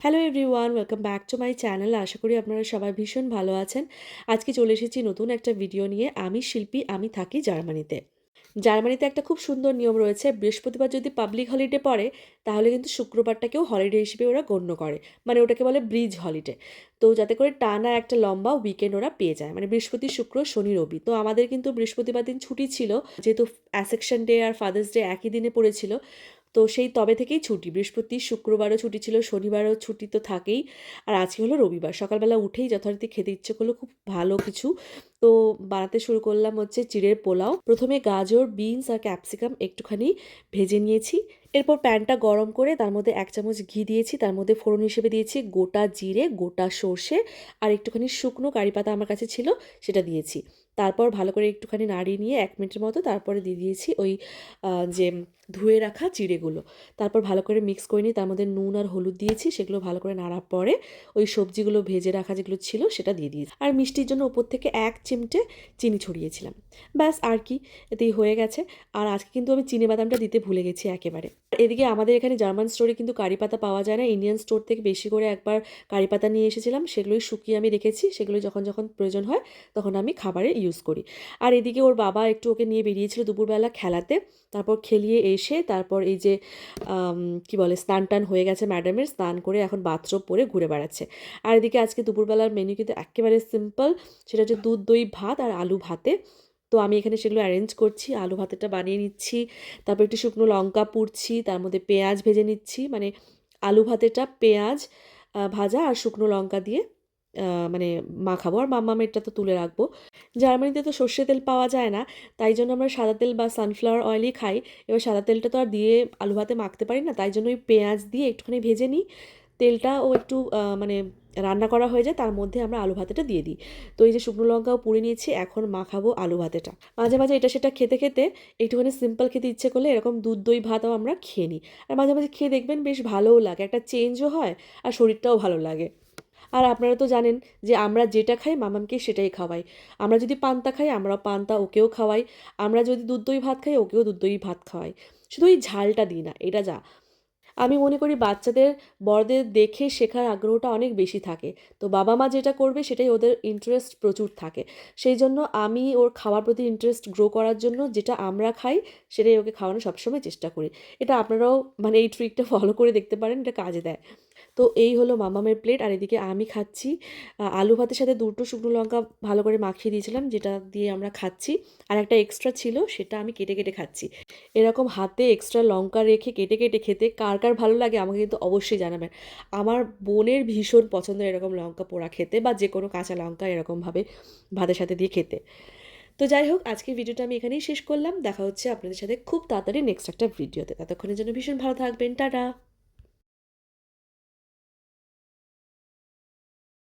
Hello everyone welcome back to my channel আশা করি আপনারা সবাই ভীষণ ভালো আছেন। আজকে চলে এসেছি নতুন একটা ভিডিও নিয়ে। আমি শিল্পী, আমি থাকি জার্মানিতে। জার্মানিতে একটা খুব সুন্দর নিয়ম রয়েছে, বৃহস্পতিবার যদি পাবলিক হলিডে পড়ে, তাহলে কিন্তু শুক্রবারটাকেও হলিডে হিসেবে ওরা গণ্য করে। মানে ওটাকে বলে ব্রিজ হলিডে তো যাতে করে টানা একটা লম্বা উইকেন্ড ওরা পেয়ে যায়। মানে বৃহস্পতি, শুক্র, শনি, রবি। তো আমাদের কিন্তু বৃহস্পতিবার দিন ছুটি ছিল। যেহেতু অ্যাসেকশন ডে আর ফাদার্স ডে একই দিনে পড়েছিল। তো সেই তবে থেকেই ছুটি। বৃহস্পতি, শুক্রবারও ছুটি ছিল, শনিবারও ছুটি তো থাকেই। আর আজকে হলো রবিবার। সকালবেলা উঠেই যথারীতি খেতে ইচ্ছে করল, খুব ভালো কিছু তো বানাতে শুরু করলাম হচ্ছে চিড়ের পোলাও। প্রথমে গাজর, বিনস আর ক্যাপসিকাম একটুখানি ভেজে নিয়েছি। এরপর প্যানটা গরম করে তার মধ্যে এক চামচ ঘি দিয়েছি। তার মধ্যে ফোড়ন হিসেবে দিয়েছি গোটা জিরে, গোটা সর্ষে আর একটুখানি শুকনো কারি পাতা আমার কাছে ছিল সেটা দিয়েছি। তারপর ভালো করে একটুখানি নাড়িয়ে নিয়ে এক মিনিটের মতো তারপরে দিয়ে দিয়েছি ওই যে ধুয়ে রাখা চিড়েগুলো। তারপর ভালো করে মিক্স করে নিয়ে তার মধ্যে নুন আর হলুদ দিয়েছি। সেগুলো ভালো করে নাড়ার পরে ওই সবজিগুলো ভেজে রাখা যেগুলো ছিল সেটা দিয়ে দিয়েছি। আর মিষ্টির জন্য ওপর থেকে এক চিমটে চিনি ছড়িয়েছিলাম। ব্যাস, আর কি, এতেই হয়ে গেছে। আর আজকে কিন্তু আমি চিনি বাদামটা দিতে ভুলে গেছি একেবারে। এদিকে আমাদের এখানে জার্মান স্টোরে কিন্তু কারি পাতা পাওয়া যায় না। ইন্ডিয়ান স্টোর থেকে বেশি করে একবার কারি পাতা নিয়ে এসেছিলাম। সেগুলোই শুকিয়ে আমি রেখেছি। সেগুলো যখন যখন প্রয়োজন হয়, তখন আমি খাবারে ইউজ করি। আর এদিকে ওর বাবা একটু ওকে নিয়ে বেরিয়েছিল দুপুরবেলা খেলাতে। তারপর খেলিয়ে এসে, তারপর এই যে কি বলে, স্নান টান হয়ে গেছে ম্যাডামের। স্নান করে এখন বাথরুম পরে ঘুরে বেড়াচ্ছে। আর এদিকে আজকে দুপুরবেলার মেনু কিন্তু একেবারে সিম্পল সেটা হচ্ছে দুধ দই ভাত আর আলু ভাতে। তো আমি এখানে সেগুলো অ্যারেঞ্জ করছি, আলু ভাতেটা বানিয়ে নিচ্ছি, তারপর একটু শুকনো লঙ্কা পুড়ছি, তার মধ্যে পেঁয়াজ ভেজে নিচ্ছি মানে আলু ভাতেটা পেঁয়াজ ভাজা আর শুকনো লঙ্কা দিয়ে মানে মাখাবো। আর মাম্মামেরটা তো তুলে রাখব। জার্মানিতে তো সর্ষে তেল পাওয়া যায় না, তাই জন্য আমরা সাদা তেল বা সানফ্লাওয়ার অয়েলই খাই। এবার সাদা তেলটা তো আর দিয়ে আলু ভাতে মাখতে পারি না, তাই জন্য ওই পেঁয়াজ দিয়ে একটুখানি ভেজে নিই। তেলটা ও একটু মানে রান্না করা হয়ে যায়, তার মধ্যে আমরা আলু ভাতেটা দিয়ে দিই। তো এই যে শুকনো লঙ্কাও পুড়ে নিয়েছি, এখন মাখাবো আলু ভাতেটা। মাঝে মাঝে এটা সেটা খেতে খেতে একটুখানি সিম্পল খেতে ইচ্ছে করলে এরকম দুধ দই ভাতও আমরা খেয়ে নিই। আর মাঝে মাঝে খেয়ে দেখবেন বেশ ভালোও লাগে, একটা চেঞ্জও হয় আর শরীরটাও ভালো লাগে। আর আপনারা তো জানেন যে আমরা যেটা খাই মামামকে সেটাই খাওয়াই। আমরা যদি পান্তা খাই আমরা পান্তা ওকেও খাওয়াই। আমরা যদি দুধ দই ভাত খাই, ওকেও দুধ দই ভাত খাওয়াই। শুধু ওই ঝালটা দিই না, এটা যা আমি মনে করি বাচ্চাদের, বড়দের দেখে শেখার আগ্রহটা অনেক বেশি থাকে। তো বাবা মা যেটা করবে সেটাই ওদের ইন্টারেস্ট প্রচুর থাকে। সেই জন্য আমি ওর খাওয়ার প্রতি ইন্টারেস্ট গ্রো করার জন্য যেটা আমরা খাই, সেটাই ওকে খাওয়ানোর সবসময় চেষ্টা করি। এটা আপনারাও মানে এই ট্রিকটা ফলো করে দেখতে পারেন, এটা কাজে দেয়। তো এই হলো মামামের প্লেট আর এদিকে আমি খাচ্ছি। আলু ভাতের সাথে দুটো শুকনো লঙ্কা ভালো করে মাখিয়ে দিয়েছিলাম, যেটা দিয়ে আমরা খাচ্ছি। আর একটা এক্সট্রা ছিল, সেটা আমি কেটে কেটে খাচ্ছি। এরকম হাতে এক্সট্রা লঙ্কা রেখে কেটে কেটে খেতে কার কার ভালো লাগে আমাকে কিন্তু অবশ্যই জানাবেন। আমার বোনের ভীষণ পছন্দ এরকম লঙ্কা পোড়া খেতে বা যে কোনো কাঁচা লঙ্কা এরকমভাবে ভাতের সাথে দিয়ে খেতে। তো যাই হোক, আজকের ভিডিওটা আমি এখানেই শেষ করলাম। দেখা হচ্ছে আপনাদের সাথে খুব তাড়াতাড়ি নেক্সট একটা ভিডিওতে। ততক্ষণের জন্য ভীষণ ভালো থাকবেন। টাটা!